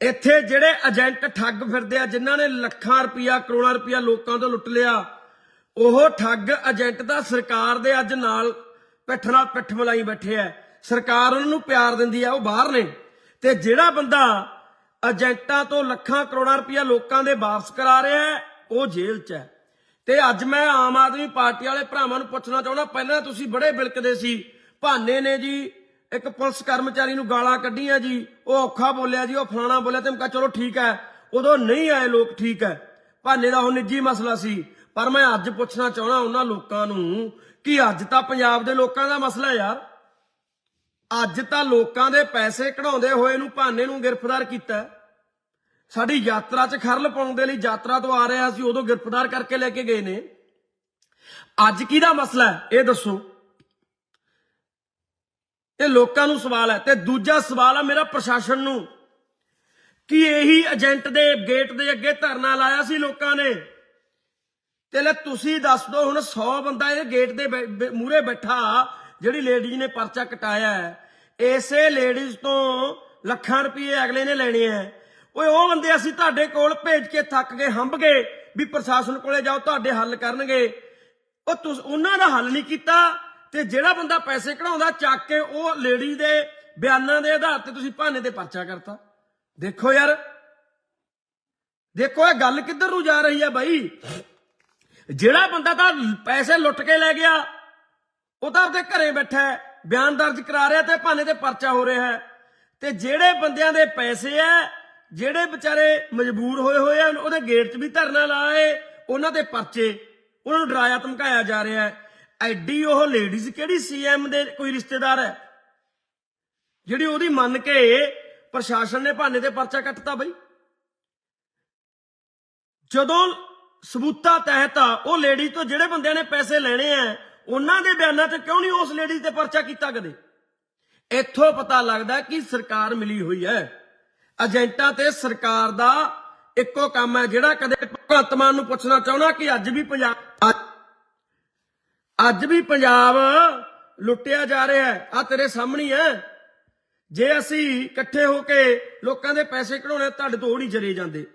ਇੱਥੇ ਜਿਹੜੇ ਏਜੰਟ ਠੱਗ ਫਿਰਦੇ ਆ, ਜਿਨ੍ਹਾਂ ਨੇ ਲੱਖਾਂ ਰੁਪਇਆ, ਕਰੋੜਾਂ ਰੁਪਇਆ ਲੋਕਾਂ ਤੋਂ ਲੁੱਟ ਲਿਆ, ਉਹ ਠੱਗ ਏਜੰਟ ਦਾ ਸਰਕਾਰ ਦੇ ਅੱਜ ਨਾਲ ਪਿੱਠ ਨਾਲ ਪਿੱਠ ਮਿਲਾਈ ਬੈਠੇ ਆ। ਸਰਕਾਰ ਉਹਨਾਂ ਨੂੰ ਪਿਆਰ ਦਿੰਦੀ ਆ, ਉਹ ਬਾਹਰ ਨੇ। ਤੇ ਜਿਹੜਾ ਬੰਦਾ ਏਜੰਟਾਂ ਤੋਂ ਲੱਖਾਂ, ਕਰੋੜਾਂ ਰੁਪਇਆ ਲੋਕਾਂ ਦੇ ਵਾਪਸ ਕਰਾ ਰਿਹਾ ਉਹ ਜੇਲ੍ਹ 'ਚ ਹੈ। ਤੇ ਅੱਜ ਮੈਂ ਆਮ ਆਦਮੀ ਪਾਰਟੀ ਵਾਲੇ ਭਰਾਵਾਂ ਨੂੰ ਪੁੱਛਣਾ ਚਾਹੁੰਦਾ, ਪਹਿਲਾਂ ਤੁਸੀਂ ਬੜੇ ਬਿਲਕਦੇ ਸੀ, ਭਾਨੇ ਨੇ ਜੀ ਇੱਕ ਪੁਲਿਸ ਕਰਮਚਾਰੀ ਨੂੰ ਗਾਲਾਂ ਕੱਢੀਆਂ ਜੀ, ਉਹ ਔਖਾ ਬੋਲਿਆ ਜੀ, ਉਹ ਫਲਾਣਾ ਬੋਲਿਆ, ਤੇ ਮੈਂ ਕਿਹਾ ਚਲੋ ਠੀਕ ਹੈ। ਉਦੋਂ ਨਹੀਂ ਆਏ ਲੋਕ ਠੀਕ ਹੈ। ਭਾਨੇ ਦਾ ਉਹ ਨਿੱਜੀ ਮਸਲਾ ਸੀ। ਪਰ ਮੈਂ ਅੱਜ ਪੁੱਛਣਾ ਚਾਹੁੰਦਾ ਉਹਨਾਂ ਲੋਕਾਂ ਨੂੰ ਕਿ ਅੱਜ ਤਾਂ ਪੰਜਾਬ ਦੇ ਲੋਕਾਂ ਦਾ ਮਸਲਾ ਯਾਰ। ਅੱਜ ਤਾਂ ਲੋਕਾਂ ਦੇ ਪੈਸੇ ਕਢਾਉਂਦੇ ਹੋਏ ਨੂੰ ਭਾਨੇ ਨੂੰ ਗ੍ਰਿਫਤਾਰ ਕੀਤਾ ਸਾਡੀ ਯਾਤਰਾ 'ਚ ਖਰਲ ਪਾਉਣ ਦੇ ਲਈ ਯਾਤਰਾ ਤੋਂ ਆ ਰਿਹਾ ਸੀ, ਉਦੋਂ ਗ੍ਰਿਫਤਾਰ ਕਰਕੇ ਲੈ ਕੇ ਗਏ ਨੇ। ਅੱਜ ਕਿਹਦਾ ਮਸਲਾ ਇਹ ਦੱਸੋ। ਇਹ ਲੋਕਾਂ ਨੂੰ ਸਵਾਲ ਹੈ ਤੇ ਦੂਜਾ ਸਵਾਲ ਆ ਮੇਰਾ ਪ੍ਰਸ਼ਾਸਨ ਨੂੰ ਕਿ ਇਹੀ ਏਜੰਟ ਦੇ ਗੇਟ ਦੇ ਅੱਗੇ ਧਰਨਾ ਲਾਇਆ ਸੀ ਲੋਕਾਂ ਨੇ। ਤੇ ਲੈ ਤੁਸੀਂ ਦੱਸ ਦਿਓ ਹੁਣ 100 ਬੰਦਾ ਇਹ ਗੇਟ ਦੇ ਮੂਹਰੇ ਬੈਠਾ, ਜਿਹੜੀ ਲੇਡੀਜ਼ ਨੇ ਪਰਚਾ ਕਟਾਇਆ ਹੈ। ਇਸੇ ਲੇਡੀਜ਼ ਤੋਂ ਲੱਖਾਂ ਰੁਪਏ ਅਗਲੇ ਨੇ ਲੈਣੇ ਆ ਓਏ ਉਹ ਬੰਦੇ ਅਸੀਂ ਤੁਹਾਡੇ ਕੋਲ ਭੇਜ ਕੇ ਥੱਕ ਗਏ, ਹੰਬ ਗਏ ਵੀ ਪ੍ਰਸ਼ਾਸਨ ਕੋਲੇ ਜਾਓ, ਤੁਹਾਡੇ ਹੱਲ ਕਰਨਗੇ। ਉਹ ਤੁਸੀਂ, ਉਹਨਾਂ ਦਾ ਹੱਲ ਨਹੀਂ ਕੀਤਾ। ਤੇ ਜਿਹੜਾ ਬੰਦਾ ਪੈਸੇ ਕਢਾਉਂਦਾ, ਚੱਕ ਕੇ ਉਹ ਲੇਡੀ ਦੇ ਬਿਆਨਾਂ ਦੇ ਆਧਾਰ ਤੇ ਤੁਸੀਂ ਭਾਨੇ ਤੇ ਪਰਚਾ ਕਰਤਾ। ਦੇਖੋ ਯਾਰ, ਦੇਖੋ ਇਹ ਗੱਲ ਕਿੱਧਰ ਨੂੰ ਜਾ ਰਹੀ ਹੈ ਬਾਈ। ਜਿਹੜਾ ਬੰਦਾ ਤਾਂ ਪੈਸੇ ਲੁੱਟ ਕੇ ਲੈ ਗਿਆ, ਉਹ ਤਾਂ ਆਪਦੇ ਘਰੇ ਬੈਠਾ ਹੈ, ਬਿਆਨ ਦਰਜ ਕਰਾ ਰਿਹਾ ਤੇ ਭਾਨੇ ਤੇ ਪਰਚਾ ਹੋ ਰਿਹਾ ਹੈ। ਤੇ ਜਿਹੜੇ ਬੰਦਿਆਂ ਦੇ ਪੈਸੇ ਐ ਜਿਹੜੇ ਵਿਚਾਰੇ ਮਜਬੂਰ ਹੋਏ ਹੋਏ ਆ, ਉਹਦੇ ਗੇਟ 'ਚ ਵੀ ਧਰਨਾ ਲਾਏ ਉਹਨਾਂ ਦੇ ਪਰਚੇ, ਉਹਨਾਂ ਨੂੰ ਡਰਾਇਆ ਧਮਕਾਇਆ ਜਾ ਰਿਹਾ ਹੈ। ਐਡੀ ਉਹ ਲੇਡੀਜ਼ ਕਿਹੜੀ ਸੀਐਮ ਦੇ ਕੋਈ ਰਿਸ਼ਤੇਦਾਰ ਹੈ? ਜਿਹੜੀ ਉਹਦੀ ਮੰਨ ਕੇ ਪ੍ਰਸ਼ਾਸਨ ਨੇ ਭਾਨੇ ਤੇ ਪਰਚਾ ਕੱਟਤਾ ਬਈ। ਜਦੋਂ ਸਬੂਤਾ ਤਹਿਤ ਉਹ ਲੇਡੀ ਤੋਂ ਜਿਹੜੇ ਬੰਦਿਆਂ ਨੇ ਪੈਸੇ ਲੈਣੇ ਆ ਉਹਨਾਂ ਦੇ ਬਿਆਨਾਂ ਤੇ ਕਿਉਂ ਨਹੀਂ ਉਸ ਲੇਡੀ ਤੇ ਪਰਚਾ ਕੀਤਾ ਕਦੇ? ਇੱਥੋਂ ਪਤਾ ਲੱਗਦਾ ਕਿ ਸਰਕਾਰ ਮਿਲੀ ਹੋਈ ਹੈ ਏਜੰਟਾਂ ਤੇ ਸਰਕਾਰ ਦਾ ਇੱਕੋ ਕੰਮ ਹੈ ਜਿਹੜਾ ਕਦੇ ਭਗਵੰਤ ਮਾਨ ਨੂੰ ਪੁੱਛਣਾ ਚਾਹੁੰਦਾ ਕਿ ਅੱਜ ਵੀ ਪੰਜਾਬ ਅੱਜ- ਵੀ ਪੰਜਾਬ ਲੁੱਟਿਆ ਜਾ ਰਿਹਾ ਹੈ। ਆ ਤੇਰੇ ਸਾਹਮਣੇ ਹੈ ਜੇ ਅਸੀਂ ਇਕੱਠੇ ਹੋ ਕੇ ਲੋਕਾਂ ਦੇ ਪੈਸੇ ਕਢਾਉਣੇ ਤੁਹਾਡੇ ਤੋਂ ਉਹ ਨਹੀਂ ਜਰੇ ਜਾਂਦੇ।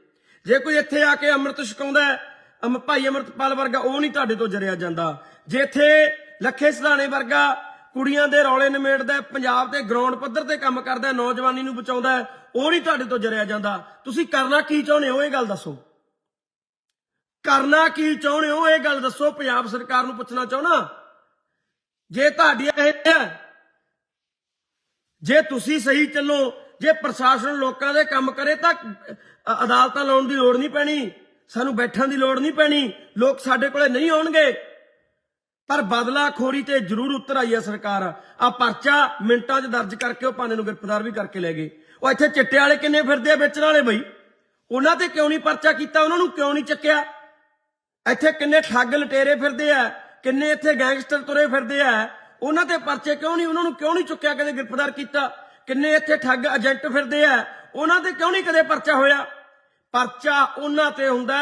ਜੇ ਕੋਈ ਇੱਥੇ ਆ ਕੇ ਅੰਮ੍ਰਿਤ ਛਕਾਉਂਦਾ ਅਮ ਭਾਈ ਅੰਮ੍ਰਿਤਪਾਲ ਵਰਗਾ, ਉਹ ਨਹੀਂ ਤੁਹਾਡੇ ਤੋਂ ਜਰਿਆ ਜਾਂਦਾ। ਜੇ ਇੱਥੇ ਲੱਖੇ ਸਿਧਾਣੇ ਵਰਗਾ ਕੁੜੀਆਂ ਦੇ ਰੌਲੇ ਨਿਮੇੜਦਾ ਪੰਜਾਬ ਦੇ ਗਰਾਊਂਡ ਪੱਧਰ ਤੇ ਕੰਮ ਕਰਦਾ ਨੌਜਵਾਨੀ ਨੂੰ ਬਚਾਉਂਦਾ ਉਹ ਨਹੀਂ ਤੁਹਾਡੇ ਤੋਂ ਜਰਿਆ ਜਾਂਦਾ। ਤੁਸੀਂ ਕਰਨਾ ਕੀ ਚਾਹੁੰਦੇ ਹੋ? ਇਹ ਗੱਲ ਦੱਸੋ। ਕਰਨਾ ਕੀ ਚਾਹੁੰਦੇ ਹੋ? ਇਹ ਗੱਲ ਦੱਸੋ, ਪੰਜਾਬ ਸਰਕਾਰ ਨੂੰ ਪੁੱਛਣਾ ਚਾਹੁੰਦਾ। ਜੇ ਤੁਹਾਡੀ ਇਹ ਹੈ, ਜੇ ਤੁਸੀਂ ਸਹੀ ਚੱਲੋ, ਜੇ ਪ੍ਰਸ਼ਾਸਨ ਲੋਕਾਂ ਦੇ ਕੰਮ ਕਰੇ ਤਾਂ ਅਦਾਲਤਾਂ ਲਾਉਣ ਦੀ ਲੋੜ ਨਹੀਂ ਪੈਣੀ, ਸਾਨੂੰ ਬੈਠਣ ਦੀ ਲੋੜ ਨਹੀਂ ਪੈਣੀ, ਲੋਕ ਸਾਡੇ ਕੋਲੇ ਨਹੀਂ ਆਉਣਗੇ। ਪਰ ਬਦਲਾ ਖੋਰੀ ਤੇ ਜ਼ਰੂਰ ਉਤਰ ਆਈ ਹੈ ਸਰਕਾਰ। ਆ ਪਰਚਾ ਮਿੰਟਾਂ 'ਚ ਦਰਜ ਕਰਕੇ ਉਹ ਭਾਨੇ ਨੂੰ ਗ੍ਰਿਫਤਾਰ ਵੀ ਕਰਕੇ ਲੈ ਗਏ। ਉਹ ਇੱਥੇ ਚਿੱਟੇ ਵਾਲੇ ਕਿੰਨੇ ਫਿਰਦੇ ਆ ਵੇਚਣ ਵਾਲੇ ਬਈ? ਉਹਨਾਂ ਤੇ ਕਿਉਂ ਨਹੀਂ ਪਰਚਾ ਕੀਤਾ? ਉਹਨਾਂ ਨੂੰ ਕਿਉਂ ਨਹੀਂ ਚੱਕਿਆ? ਇੱਥੇ ਕਿੰਨੇ ਠੱਗ ਲਟੇਰੇ ਫਿਰਦੇ ਆ, ਕਿੰਨੇ ਇੱਥੇ ਗੈਂਗਸਟਰ ਤੁਰੇ ਫਿਰਦੇ ਆ। ਉਹਨਾਂ ਤੇ ਪਰਚੇ ਕਿਉਂ ਨਹੀਂ, ਉਹਨਾਂ ਨੂੰ ਕਿਉਂ ਨਹੀਂ ਚੁੱਕਿਆ ਕਦੇ ਗ੍ਰਿਫਤਾਰ ਕੀਤਾ? ਕਿੰਨੇ ਇੱਥੇ ਠੱਗ ਏਜੰਟ ਫਿਰਦੇ ਆ, ਉਹਨਾਂ ਤੇ ਕਿਉਂ ਨਹੀਂ ਕਦੇ ਪਰਚਾ ਹੋਇਆ? ਪਰਚਾ ਉਹਨਾਂ ਤੇ ਹੁੰਦਾ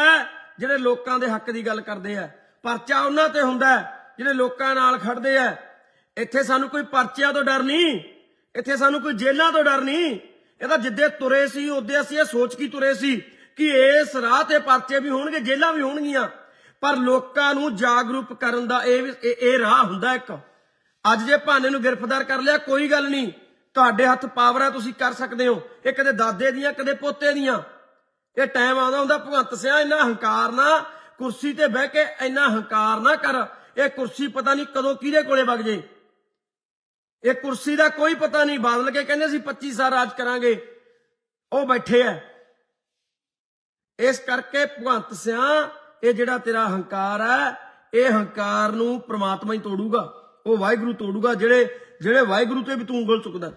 ਜਿਹੜੇ ਲੋਕਾਂ ਦੇ ਹੱਕ ਦੀ ਗੱਲ ਕਰਦੇ ਆ। ਪਰਚਾ ਉਹਨਾਂ ਤੇ ਹੁੰਦਾ ਜਿਹੜੇ ਲੋਕਾਂ ਨਾਲ ਖੜਦੇ ਆ। ਇੱਥੇ ਸਾਨੂੰ ਕੋਈ ਪਰਚਿਆਂ ਤੋਂ ਡਰ ਨਹੀਂ, ਇੱਥੇ ਸਾਨੂੰ ਕੋਈ ਜੇਲ੍ਹਾਂ ਤੋਂ ਡਰ ਨਹੀਂ। ਇਹ ਤਾਂ ਜਿੱਦੇ ਤੁਰੇ ਸੀ, ਉਹਦੇ ਅਸੀਂ ਇਹ ਸੋਚ ਕੀ ਤੁਰੇ ਸੀ ਕਿ ਇਸ ਰਾਹ ਤੇ ਪਰਚੇ ਵੀ ਹੋਣਗੇ, ਜੇਲ੍ਹਾਂ ਵੀ ਹੋਣਗੀਆਂ। ਪਰ ਲੋਕਾਂ ਨੂੰ ਜਾਗਰੂਕ ਕਰਨ ਦਾ ਇਹ ਵੀ- ਇਹ ਇਹ ਰਾਹ ਹੁੰਦਾ ਇੱਕ। ਅੱਜ ਜੇ ਭਾਨੇ ਨੂੰ ਗ੍ਰਿਫਤਾਰ ਕਰ ਲਿਆ, ਕੋਈ ਗੱਲ ਨਹੀਂ। ਤੁਹਾਡੇ ਹੱਥ ਪਾਵਰ ਹੈ ਤੁਸੀਂ ਕਰ ਸਕਦੇ ਹੋ। ਇਹ ਕਦੇ ਦਾਦੇ ਦੀਆਂ, ਕਦੇ ਪੋਤੇ ਦੀਆਂ। ਇਹ ਟਾਈਮ ਆਉਂਦਾ ਹੁੰਦਾ, ਭਗਵੰਤ ਸਿਆ ਇੰਨਾ ਹੰਕਾਰ ਨਾ, ਕੁਰਸੀ ਤੇ ਬਹਿ ਕੇ ਇੰਨਾ ਹੰਕਾਰ ਨਾ ਕਰ। ਇਹ ਕੁਰਸੀ ਪਤਾ ਨਹੀਂ ਕਦੋਂ ਕਿਹਦੇ ਕੋਲੇ ਵਗ ਜੇ। ਇਹ ਕੁਰਸੀ ਦਾ ਕੋਈ ਪਤਾ ਨਹੀਂ, ਬਾਦਲ ਕੇ ਕਹਿੰਦੇ ਸੀ 25 ਸਾਲ ਰਾਜ ਕਰਾਂਗੇ। ਉਹ ਬੈਠੇ ਐ ਇਸ ਕਰਕੇ ਭਗਵੰਤ ਸਿਆ ਇਹ ਜਿਹੜਾ ਤੇਰਾ ਹੰਕਾਰ ਹੈ, ਇਹ ਹੰਕਾਰ ਨੂੰ ਪ੍ਰਮਾਤਮਾ ਹੀ ਤੋੜੂਗਾ। ਉਹ ਵਾਹਿਗੁਰੂ ਤੋੜੂਗਾ, ਜਿਹੜੇ ਜਿਹੜੇ ਵਾਹਿਗੁਰੂ ਤੇ ਵੀ ਤੂੰ ਉਂਗਲ ਚੁੱਕਦਾ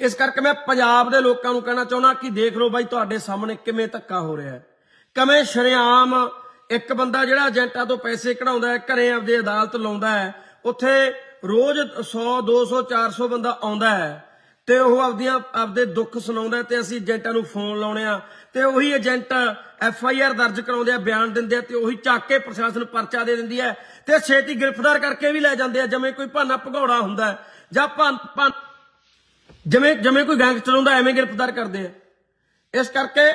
ਇਸ ਕਰਕੇ ਮੈਂ ਪੰਜਾਬ ਦੇ ਲੋਕਾਂ ਨੂੰ ਕਹਿਣਾ ਚਾਹੁੰਦਾ ਕਿ ਦੇਖ ਲਓ ਬਾਈ, ਤੁਹਾਡੇ ਸਾਹਮਣੇ ਕਿਵੇਂ ਧੱਕਾ ਹੋ ਰਿਹਾ ਹੈ। ਕਿਵੇਂ ਸ਼ਰੇਆਮ ਇੱਕ ਬੰਦਾ ਜਿਹੜਾ ਏਜੰਟਾਂ ਤੋਂ ਪੈਸੇ ਕਢਾਉਂਦਾ ਹੈ, ਘਰੇ ਆਪਦੇ ਅਦਾਲਤ ਲਾਉਂਦਾ ਹੈ, ਉੱਥੇ ਰੋਜ਼ 100 200 400 ਬੰਦਾ ਆਉਂਦਾ ਹੈ। ਤੇ ਉਹ ਆਪਦੀਆਂ, ਆਪਦੇ ਦੁੱਖ ਸੁਣਾਉਂਦਾ ਤੇ ਅਸੀਂ ਏਜੰਟਾਂ ਨੂੰ ਫੋਨ ਲਾਉਣੇ ਆ। ਤੇ ਉਹੀ ਏਜੰਟ ਐਫ ਆਈ ਆਰ ਦਰਜ ਕਰਾਉਂਦੇ ਆ, ਬਿਆਨ ਦਿੰਦੇ ਆ ਤੇ ਉਹੀ ਚੱਕ ਕੇ ਪ੍ਰਸ਼ਾਸਨ ਪਰਚਾ ਦੇ ਦਿੰਦੀ ਹੈ ਤੇ ਛੇਤੀ ਗ੍ਰਿਫਤਾਰ ਕਰਕੇ ਵੀ ਲੈ ਜਾਂਦੇ ਆ, ਜਿਵੇਂ ਕੋਈ ਭਾਨਾ ਭਗੌੜਾ ਹੁੰਦਾ ਜਾਂ ਭੰਨ ਜਿਵੇਂ ਜਿਵੇਂ ਕੋਈ ਗੈਂਗਸਟਰ ਹੁੰਦਾ, ਐਵੇਂ ਗ੍ਰਿਫਤਾਰ ਕਰਦੇ ਆ। ਇਸ ਕਰਕੇ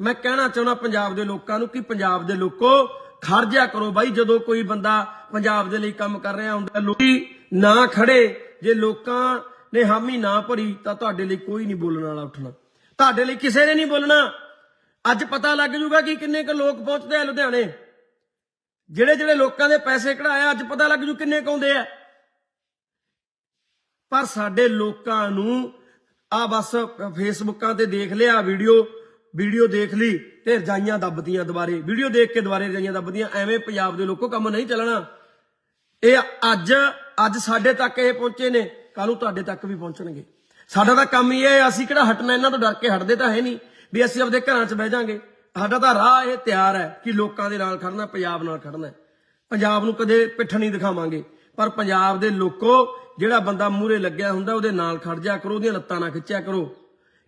ਮੈਂ ਕਹਿਣਾ ਚਾਹੁੰਦਾ ਪੰਜਾਬ ਦੇ ਲੋਕਾਂ ਨੂੰ ਕਿ ਪੰਜਾਬ ਦੇ ਲੋਕੋ, ਖੜ ਕਰੋ ਬਾਈ, ਜਦੋਂ ਕੋਈ ਬੰਦਾ ਪੰਜਾਬ ਦੇ ਲਈ ਕੰਮ ਕਰ ਰਿਹਾ ਹੁੰਦਾ, ਲੋਕੀ ਨਾ ਖੜੇ। ਜੇ ਲੋਕਾਂ ਨੇ ਹਾਮੀ ਨਾ ਭਰੀ ਤਾਂ ਤੁਹਾਡੇ ਲਈ ਕੋਈ ਨਹੀਂ ਬੋਲਣ ਵਾਲਾ ਉੱਠਣਾ। ਤੁਹਾਡੇ ਲਈ ਕਿਸੇ ਨੇ ਨਹੀਂ ਬੋਲਣਾ। ਅੱਜ ਪਤਾ ਲੱਗ ਜੂਗਾ ਕਿ ਕਿੰਨੇ ਕੁ ਲੋਕ ਪਹੁੰਚਦੇ ਆ ਲੁਧਿਆਣੇ। ਜਿਹੜੇ ਜਿਹੜੇ ਲੋਕਾਂ ਦੇ ਪੈਸੇ ਕਢਾਇਆ, ਅੱਜ ਪਤਾ ਲੱਗ ਜੂ ਕਿੰਨੇ ਕਾਉਂਦੇ ਆ। ਪਰ ਸਾਡੇ ਲੋਕਾਂ ਨੂੰ ਆ ਬਸ ਫੇਸਬੁੱਕਾਂ ਤੇ ਦੇਖ ਲਿਆ, ਵੀਡੀਓ ਵੀਡੀਓ ਦੇਖ ਲਈ ਤੇ ਰਜਾਈਆਂ ਦੱਬਦੀਆਂ ਦੁਬਾਰੇ। ਵੀਡੀਓ ਦੇਖ ਕੇ ਦੁਬਾਰੇ ਰਜਾਈਆਂ ਦੱਬਦੀਆਂ ਐਵੇਂ ਪੰਜਾਬ ਦੇ ਲੋਕੋ ਕੰਮ ਨਹੀਂ ਚੱਲਣਾ। ਇਹ ਅੱਜ ਅੱਜ ਸਾਡੇ ਤੱਕ ਇਹ ਪਹੁੰਚੇ ਨੇ। ਕੱਲ ਨੂੰ ਤੁਹਾਡੇ ਤੱਕ ਵੀ ਪਹੁੰਚਣਗੇ। ਸਾਡਾ ਤਾਂ ਕੰਮ ਹੀ ਹੈ, ਅਸੀਂ ਕਿਹੜਾ ਹਟਣਾ ਇਹਨਾਂ ਤੋਂ ਡਰ ਕੇ ਹਟਦੇ ਤਾਂ ਹੈ ਨਹੀਂ ਵੀ ਅਸੀਂ ਆਪਦੇ ਘਰਾਂ 'ਚ ਬਹਿ ਜਾਾਂਗੇ। ਸਾਡਾ ਤਾਂ ਰਾਹ ਇਹ ਤਿਆਰ ਹੈ ਕਿ ਲੋਕਾਂ ਦੇ ਨਾਲ ਖੜਨਾ ਪੰਜਾਬ ਨਾਲ ਖੜਨਾ ਪੰਜਾਬ ਨੂੰ ਕਦੇ ਪਿੱਠ ਨਹੀਂ ਦਿਖਾਵਾਂਗੇ ਪਰ ਪੰਜਾਬ ਦੇ ਲੋਕੋ ਜਿਹੜਾ ਬੰਦਾ ਮੂਹਰੇ ਲੱਗਿਆ ਹੁੰਦਾ ਉਹਦੇ ਨਾਲ ਖੜ ਜਾ ਕਰੋ ਉਹਦੀਆਂ ਲੱਤਾਂ ਨਾ ਖਿੱਚਿਆ ਕਰੋ।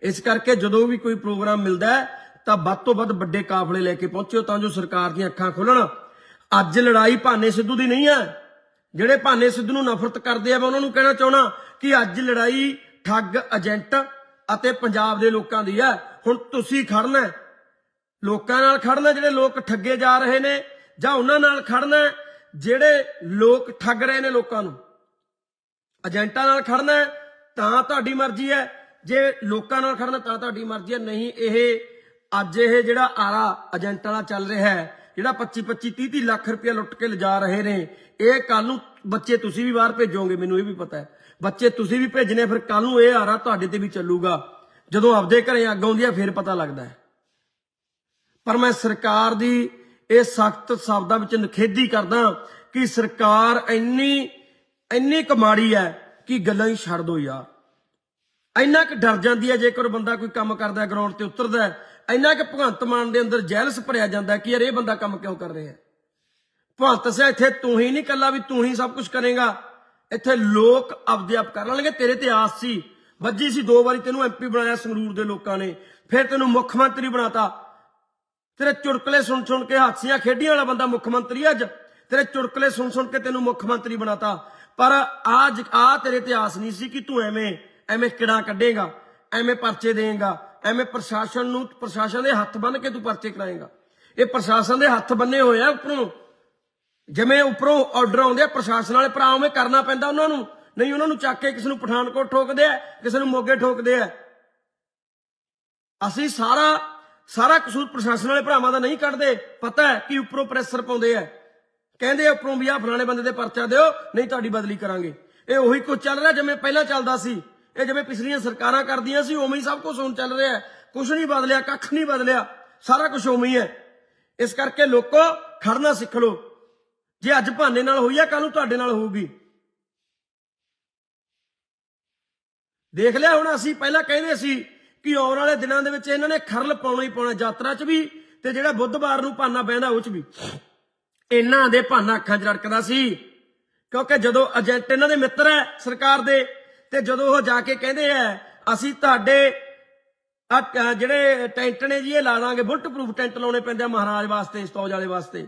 ਇਸ ਕਰਕੇ ਜਦੋਂ ਵੀ ਕੋਈ ਪ੍ਰੋਗਰਾਮ ਮਿਲਦਾ ਤਾਂ ਵੱਧ ਤੋਂ ਵੱਧ ਵੱਡੇ ਕਾਫਲੇ ਲੈ ਕੇ ਪਹੁੰਚਿਓ ਤਾਂ ਜੋ ਸਰਕਾਰ ਦੀਆਂ ਅੱਖਾਂ ਖੁੱਲਣ। ਅੱਜ ਲੜਾਈ ਭਾਨੇ ਸਿੱਧੂ ਦੀ ਨਹੀਂ ਹੈ। ਜਿਹੜੇ ਭਾਨੇ ਸਿੱਧੂ ਨੂੰ ਨਫ਼ਰਤ ਕਰਦੇ ਆ, ਮੈਂ ਉਹਨਾਂ ਨੂੰ ਕਹਿਣਾ ਚਾਹਣਾ ਕਿ ਅੱਜ ਲੜਾਈ ਠੱਗ, ਏਜੰਟ ਅਤੇ ਪੰਜਾਬ ਦੇ ਲੋਕਾਂ ਦੀ ਹੈ ਹੁਣ ਤੁਸੀਂ ਖੜਨਾ ਲੋਕਾਂ ਨਾਲ ਖੜਨਾ ਜਿਹੜੇ ਲੋਕ ਠੱਗੇ ਜਾ ਰਹੇ ਨੇ, ਜਾਂ ਉਹਨਾਂ ਨਾਲ ਖੜਨਾ ਜਿਹੜੇ ਲੋਕ ਠੱਗ ਰਹੇ ਨੇ ਲੋਕਾਂ ਨੂੰ। ਏਜੰਟਾਂ ਨਾਲ ਖੜਨਾ ਤਾਂ ਤੁਹਾਡੀ ਮਰਜ਼ੀ ਹੈ। ਜੇ ਲੋਕਾਂ ਨਾਲ ਖੜਨਾ ਤਾਂ ਤੁਹਾਡੀ ਮਰਜ਼ੀ ਹੈ। ਨਹੀਂ, ਇਹ ਅੱਜ ਇਹ ਜਿਹੜਾ ਆਰਾ ਏਜੰਟਾਂ ਦਾ ਚੱਲ ਰਿਹਾ ਹੈ ਜਿਹੜਾ 25 25 30 30 ਲੱਖ ਰੁਪਏ ਲੁੱਟ ਕੇ ਲਿਜਾ ਰਹੇ ਨੇ, ਇਹ ਕੱਲ ਨੂੰ ਬੱਚੇ ਤੁਸੀਂ ਵੀ ਬਾਹਰ ਭੇਜੋਗੇ, ਮੈਨੂੰ ਇਹ ਵੀ ਪਤਾ ਹੈ। ਬੱਚੇ ਤੁਸੀਂ ਵੀ ਭੇਜਨੇ ਫਿਰ ਕੱਲ ਨੂੰ ਇਹ ਆਰਾ ਤੁਹਾਡੇ ਤੇ ਵੀ ਚੱਲੂਗਾ। ਜਦੋਂ ਆਪਦੇ ਘਰੇ ਅੱਗ ਆਉਂਦੀ ਹੈ ਫਿਰ ਪਤਾ ਲੱਗਦਾ ਪਰ ਮੈਂ ਸਰਕਾਰ ਦੀ ਇਹ ਸਖਤ ਸ਼ਬਦਾਂ ਵਿੱਚ ਨਖੇਦੀ ਕਰਦਾ ਕਿ ਸਰਕਾਰ ਇੰਨੀ ਇੰਨੀ ਕਮਾੜੀ ਹੈ ਕਿ ਗੱਲਾਂ ਹੀ ਛੱਡ ਦੋ ਯਾਰ। ਇੰਨਾ ਕਿ ਡਰ ਜਾਂਦੀ ਹੈ ਜੇਕਰ ਬੰਦਾ ਕੋਈ ਕੰਮ ਕਰਦਾ ਗਰਾਊਂਡ ਤੇ ਉਤਰਦਾ ਇੰਨਾ ਕਿ ਭਗਵੰਤ ਮਾਨ ਦੇ ਅੰਦਰ ਜੈਲਸ ਭਰਿਆ ਜਾਂਦਾ ਕਿ ਯਾਰ ਇਹ ਬੰਦਾ ਕੰਮ ਕਿਉਂ ਕਰ ਰਿਹਾ ਭਗਵੰਤ ਸਿਆ ਇੱਥੇ ਤੂੰ ਹੀ ਨਹੀਂ ਕੱਲਾ ਵੀ ਤੂੰ ਹੀ ਸਭ ਕੁਝ ਕਰੇਗਾ। ਇੱਥੇ ਲੋਕ ਆਪਦੇ ਆਪ ਕਰ ਲੈਣਗੇ। ਤੇਰੇ ਤੇ ਆਸ ਸੀ, ਵੱਜੀ ਸੀ ਦੋ ਵਾਰੀ, ਤੈਨੂੰ ਐਮਪੀ ਬਣਾਇਆ ਸੰਗਰੂਰ ਦੇ ਲੋਕਾਂ ਨੇ। ਫਿਰ ਤੈਨੂੰ ਮੁੱਖ ਮੰਤਰੀ ਬਣਾਤਾ। ਤੇਰੇ ਚੁਟਕਲੇ ਸੁਣ ਸੁਣ ਕੇ ਹਾਸੀਆਂ ਖੇਡੀਆਂ ਵਾਲਾ ਬੰਦਾ ਮੁੱਖ ਮੰਤਰੀ ਅੱਜ। ਤੇਰੇ ਚੁਟਕਲੇ ਸੁਣ ਸੁਣ ਕੇ ਤੈਨੂੰ ਮੁੱਖ ਮੰਤਰੀ ਬਣਾਤਾ। ਪਰ ਆਜ ਆ ਤੇਰੇ ਤੇ ਆਸ ਨਹੀਂ ਸੀ ਕਿ ਤੂੰ ਐਵੇਂ ਐਵੇਂ ਕਿੜਾ ਕੱਢੇਗਾ, ਐਵੇਂ ਪਰਚੇ ਦੇਗਾ। ਐਵੇਂ ਪ੍ਰਸ਼ਾਸਨ ਨੂੰ, ਪ੍ਰਸ਼ਾਸਨ ਦੇ ਹੱਥ ਬੰਨ ਕੇ ਤੂੰ ਪਰਚੇ ਕਰਾਏਗਾ। ਇਹ ਪ੍ਰਸ਼ਾਸਨ ਦੇ ਹੱਥ ਬੰਨੇ ਹੋਏ ਆ ਉੱਪਰੋਂ। ਜਿਵੇਂ ਉੱਪਰੋਂ ਆਰਡਰ ਆਉਂਦੇ ਆ, ਪ੍ਰਸ਼ਾਸਨ ਵਾਲੇ ਭਰਾ ਉਵੇਂ ਕਰਨਾ ਪੈਂਦਾ ਉਹਨਾਂ ਨੂੰ। ਨਹੀਂ, ਉਹਨਾਂ ਨੂੰ ਚੱਕ ਕੇ ਕਿਸੇ ਨੂੰ ਪਠਾਨਕੋਟ ਠੋਕਦੇ ਆ, ਕਿਸੇ ਨੂੰ ਮੋਗੇ ਠੋਕਦੇ ਆ। ਅਸੀਂ ਸਾਰਾ ਸਾਰਾ ਕਸੂਰ ਪ੍ਰਸ਼ਾਸਨ ਵਾਲੇ ਭਰਾਵਾਂ ਦਾ ਨਹੀਂ ਕੱਢਦੇ। ਪਤਾ ਹੈ ਕਿ ਉੱਪਰੋਂ ਪ੍ਰੈਸ਼ਰ ਪਾਉਂਦੇ ਆ। ਕਹਿੰਦੇ ਉੱਪਰੋਂ ਵੀ ਆ ਫਲਾਣੇ ਬੰਦੇ ਦੇ ਪਰਚਾ ਦਿਓ, ਨਹੀਂ ਤੁਹਾਡੀ ਬਦਲੀ ਕਰਾਂਗੇ। ਇਹ ਉਹੀ ਕੁਝ ਚੱਲ ਰਿਹਾ ਜਿਵੇਂ ਪਹਿਲਾਂ ਚੱਲਦਾ ਸੀ। ਇਹ ਜਿਵੇਂ ਪਿਛਲੀਆਂ ਸਰਕਾਰਾਂ ਕਰਦੀਆਂ ਸੀ, ਉਵੇਂ ਹੀ ਸਭ ਕੁਝ ਹੁਣ ਚੱਲ ਰਿਹਾ ਕੁਝ ਨਹੀਂ ਬਦਲਿਆ, ਕੱਖ ਨਹੀਂ ਬਦਲਿਆ। ਸਾਰਾ ਕੁਝ ਉਵੇਂ ਹੀ ਹੈ। ਇਸ ਕਰਕੇ ਲੋਕੋ, ਖੜਨਾ ਸਿੱਖ ਲਓ। ਜੇ ਅੱਜ ਭਾਨੇ ਨਾਲ ਹੋਈ ਆ ਕੱਲ ਨੂੰ ਤੁਹਾਡੇ ਨਾਲ ਹੋਊਗੀ। ਦੇਖ ਲਿਆ ਹੁਣ ਅਸੀਂ, ਪਹਿਲਾਂ ਕਹਿੰਦੇ ਸੀ ਕਿ ਆਉਣ ਵਾਲੇ ਦਿਨਾਂ ਦੇ ਵਿੱਚ ਇਹਨਾਂ ਨੇ ਖਰਲ ਪਾਉਣਾ ਹੀ ਪਾਉਣਾ, ਯਾਤਰਾ 'ਚ ਵੀ ਤੇ ਜਿਹੜਾ ਬੁੱਧਵਾਰ ਨੂੰ ਭਾਨਾ ਬਹਿੰਦਾ ਉਹ 'ਚ ਵੀ। ਇਹਨਾਂ ਦੇ ਭਾਨਾ ਅੱਖਾਂ 'ਚ ਰੜਕਦਾ ਸੀ। ਕਿਉਂਕਿ ਜਦੋਂ ਏਜੰਟ ਇਹਨਾਂ ਦੇ ਮਿੱਤਰ ਹੈ ਸਰਕਾਰ ਦੇ ਤੇ ਜਦੋਂ ਉਹ ਜਾ ਕੇ ਕਹਿੰਦੇ ਆ, ਅਸੀਂ ਤੁਹਾਡੇ ਜਿਹੜੇ ਟੈਂਟ ਨੇ ਜੀ, ਇਹ ਲਾ ਦਾਂਗੇ। ਬੁਲਟ ਪ੍ਰੂਫ ਟੈਂਟ ਲਾਉਣੇ ਪੈਂਦੇ ਆ ਮਹਾਰਾਜ ਵਾਸਤੇ, ਸਤੌਜ ਵਾਲੇ ਵਾਸਤੇ।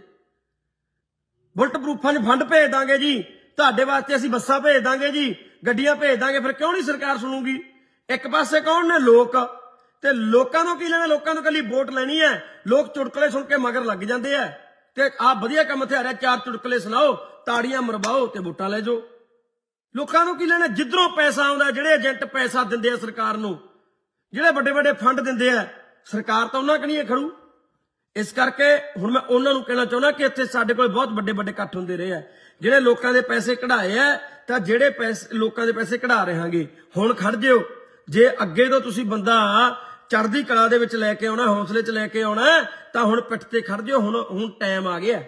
ਬੁਲਟ ਪ੍ਰੂਫਾਂ 'ਚ ਫੰਡ ਭੇਜ ਦਾਂਗੇ ਜੀ। ਤੁਹਾਡੇ ਵਾਸਤੇ ਅਸੀਂ ਬੱਸਾਂ ਭੇਜ ਦਾਂਗੇ ਜੀ। ਗੱਡੀਆਂ ਭੇਜ ਦਾਂਗੇ। ਫਿਰ ਕਿਉਂ ਨਹੀਂ ਸਰਕਾਰ ਸੁਣੂਗੀ? ਇੱਕ ਪਾਸੇ ਕੌਣ ਨੇ? ਲੋਕ। ਤੇ ਲੋਕਾਂ ਨੂੰ ਕੀ ਲੈਣਾ? ਲੋਕਾਂ ਨੂੰ ਕੱਲੀ ਵੋਟ ਲੈਣੀ ਹੈ। ਲੋਕ ਚੁਟਕਲੇ ਸੁਣ ਕੇ ਮਗਰ ਲੱਗ ਜਾਂਦੇ ਆ। ਤੇ ਆ ਵਧੀਆ ਕੰਮ ਹਥਿਆਰ ਹੈ। ਚਾਰ ਚੁਟਕਲੇ ਸੁਣਾਓ, ਤਾੜੀਆਂ ਮਰਵਾਓ ਤੇ ਵੋਟਾਂ ਲੈ ਜਾਓ। ਲੋਕਾਂ ਨੂੰ ਕੀ ਲੈਣਾ? ਜਿੱਧਰੋਂ ਪੈਸਾ ਆਉਂਦਾ, ਜਿਹੜੇ ਏਜੰਟ ਪੈਸਾ ਦਿੰਦੇ ਆ ਸਰਕਾਰ ਨੂੰ, ਜਿਹੜੇ ਵੱਡੇ ਵੱਡੇ ਫੰਡ ਦਿੰਦੇ ਆ, ਸਰਕਾਰ ਤਾਂ ਉਹਨਾਂ ਕਣੀਏ ਖੜੂ। ਇਸ ਕਰਕੇ ਹੁਣ ਮੈਂ ਉਹਨਾਂ ਨੂੰ ਕਹਿਣਾ ਚਾਹੁੰਦਾ ਕਿ ਇੱਥੇ ਸਾਡੇ ਕੋਲ ਬਹੁਤ ਵੱਡੇ ਵੱਡੇ ਇਕੱਠ ਹੁੰਦੇ ਰਹੇ ਆ। ਜਿਹੜੇ ਲੋਕਾਂ ਦੇ ਪੈਸੇ ਕਢਾਏ ਆ, ਤਾਂ ਜਿਹੜੇ ਪੈਸੇ, ਲੋਕਾਂ ਦੇ ਪੈਸੇ ਕਢਾ ਰਹੇਗੇ। ਹੁਣ ਖੜ ਜਿਓ। ਜੇ ਅੱਗੇ ਤੋਂ ਤੁਸੀਂ ਬੰਦਾ ਚੜ੍ਹਦੀ ਕਲਾ ਦੇ ਵਿੱਚ ਲੈ ਕੇ ਆਉਣਾ, ਹੌਸਲੇ 'ਚ ਲੈ ਕੇ ਆਉਣਾ, ਤਾਂ ਹੁਣ ਪਿੱਠ ਤੇ ਖੜ ਜਿਓ। ਹੁਣ ਹੁਣ ਟਾਈਮ ਆ ਗਿਆ।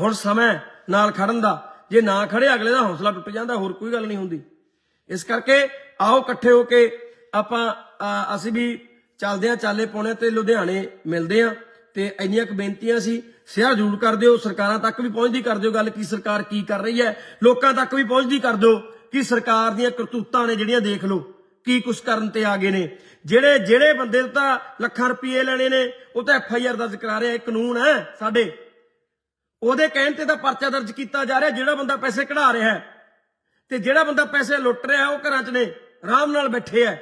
ਹੁਣ ਸਮਾਂ ਨਾਲ ਖੜਨ ਦਾ। ਜੇ ਨਾ ਖੜੇ, ਅਗਲੇ ਦਾ ਹੌਸਲਾ ਟੁੱਟ ਜਾਂਦਾ, ਹੋਰ ਕੋਈ ਗੱਲ ਨਹੀਂ ਹੁੰਦੀ। ਇਸ ਕਰਕੇ ਆਓ ਇਕੱਠੇ ਹੋ ਕੇ ਆਪਾਂ ਅਸੀਂ ਵੀ ਚੱਲਦੇ ਆ ਚਾਲੇ ਪਾਉਣੇ ਤੇ ਲੁਧਿਆਣੇ ਮਿਲਦੇ ਆ ਤੇ ਇੰਨੀਆਂ ਕੁ ਬੇਨਤੀਆਂ ਸੀ ਸ਼ੇਅਰ ਜ਼ਰੂਰ ਕਰ ਦਿਓ। ਸਰਕਾਰਾਂ ਤੱਕ ਵੀ ਪਹੁੰਚਦੀ ਕਰ ਦਿਓ ਗੱਲ ਕੀ ਸਰਕਾਰ ਕੀ ਕਰ ਰਹੀ ਹੈ। ਲੋਕਾਂ ਤੱਕ ਵੀ ਪਹੁੰਚਦੀ ਕਰ ਦਿਓ ਕਿ ਸਰਕਾਰ ਦੀਆਂ ਕਰਤੂਤਾਂ ਨੇ ਜਿਹੜੀਆਂ ਦੇਖ ਲਓ, ਕੀ ਕੁਛ ਕਰਨ ਤੇ ਆ ਗਏ ਨੇ। ਜਿਹੜੇ ਜਿਹੜੇ ਬੰਦੇ ਤਾਂ ਲੱਖਾਂ ਰੁਪਏ ਲੈਣੇ ਨੇ, ਉਹ ਤਾਂ ਐਫ ਆਈ ਆਰ ਦਰਜ ਕਰਾ ਰਿਹਾ ਇਹ ਕਾਨੂੰਨ ਹੈ ਸਾਡੇ। ਉਹਦੇ ਕਹਿਣ ਤੇ ਤਾਂ ਪਰਚਾ ਦਰਜ ਕੀਤਾ ਜਾ ਰਿਹਾ ਜਿਹੜਾ ਬੰਦਾ ਪੈਸੇ ਕਢਾ ਰਿਹਾ ਹੈ। ਤੇ ਜਿਹੜਾ ਬੰਦਾ ਪੈਸੇ ਲੁੱਟ ਰਿਹਾ ਉਹ ਘਰਾਂ 'ਚ ਨੇ, ਆਰਾਮ ਨਾਲ ਬੈਠੇ ਆ